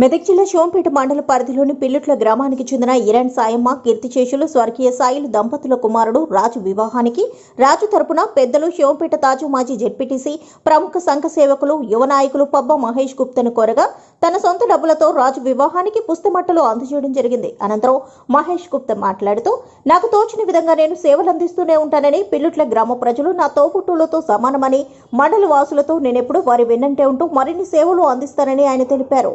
మెదక్ జిల్లా శివంపేట మండల పరిధిలోని పిల్లుట్ల గ్రామానికి చెందిన ఇరాన్ సాయమ్మ కీర్తిశేషులు స్వర్గీయ సాయిలు దంపతుల కుమారుడు రాజు వివాహానికి రాజు తరపున పెద్దలు శివంపేట తాజు మాజీ జెడ్పీటీసీ ప్రముఖ సంఘ సేవకులు యువ నాయకులు పబ్బ మహేష్ గుప్తను కోరగా తన సొంత డబ్బులతో రాజు వివాహానికి పుస్తమట్టలు అందజేయడం జరిగింది. అనంతరం మహేష్ గుప్త మాట్లాడుతూ నాకు తోచిన విధంగా నేను సేవలు అందిస్తూనే ఉంటానని పిల్లుట్ల గ్రామ ప్రజలు నా తోపుట్టులతో సమానమని మండల వాసులతో నేనెప్పుడు వారి వెన్నంటే ఉంటూ మరిన్ని సేవలు అందిస్తానని ఆయన తెలిపారు.